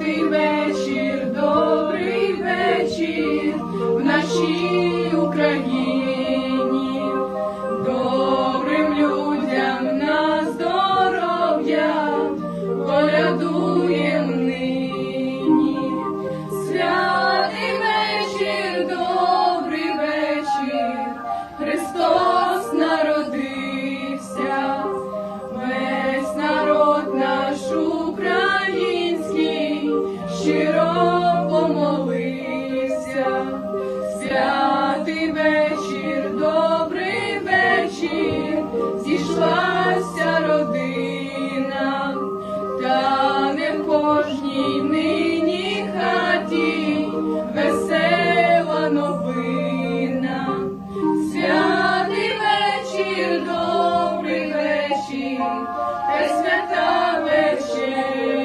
Святий вечір, добрий вечір в нашій. щиро помолися, вечір, добрий вечір, зійшлася родина, та не кожній нині хаті весела новина, святий вечір, добрий вечір, та свята вечір.